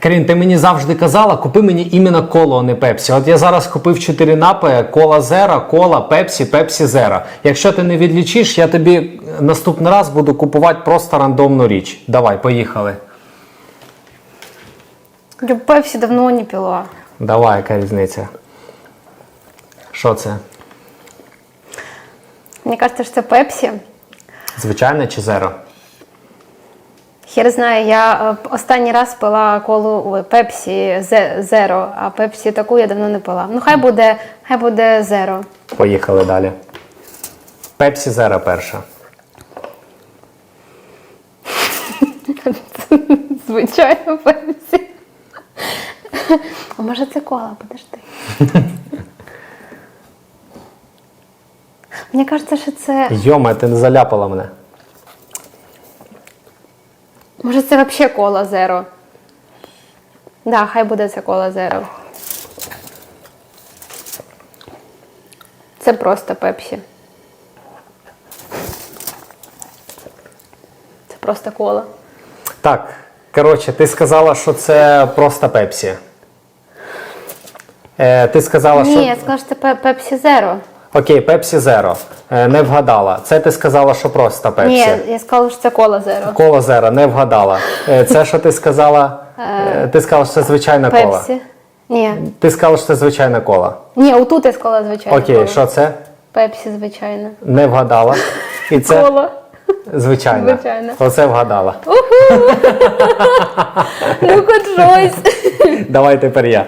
Карін, ти мені завжди казала, купи мені іменно коло, а не пепсі. От я зараз купив 4 напої: кола зера, кола, пепсі, пепсі зера. Якщо ти не відлічиш, я тобі наступний раз буду купувати просто рандомну річ. Давай, поїхали. Я пепси давно не пила. Давай, яка різниця? Що це? Мне кажется, что пепси. Звичайне чи зеро? Хер знає, я е, останній раз пила колу пепсі зеро, а пепсі таку я давно не пила. Ну хай буде, хай буде зеро. Поїхали далі. Пепсі зера перша. Звичайно, пепсі. А може це кола, подожди. Мені кажеться, що це. Йома, ти не заляпала мене. Може це взагалі кола зеро. Да, хай буде це кола зеро. Це просто пепсі. Це просто кола. Так, коротше, ти сказала, що це просто пепсі. Е, ти сказала, Ні, що. я сказала, що це пепсі зеро. Окей, пепсі зеро. Е, не вгадала. Це ти сказала, що просто пепсі. Ні, я сказала, що це кола зеро. Кола зеро, не вгадала. Е, це, що ти сказала. е, ти сказала, що це звичайна кола. Пепсі. Ні. Ти сказала, що це звичайна кола. Ні, отут я сказала звичайно. Окей, кола. що це? Пепсі, звичайно. Не вгадала. І це Кола. звичайна. Звичайна. Оце вгадала. Ну, хоч щось. Давай тепер я.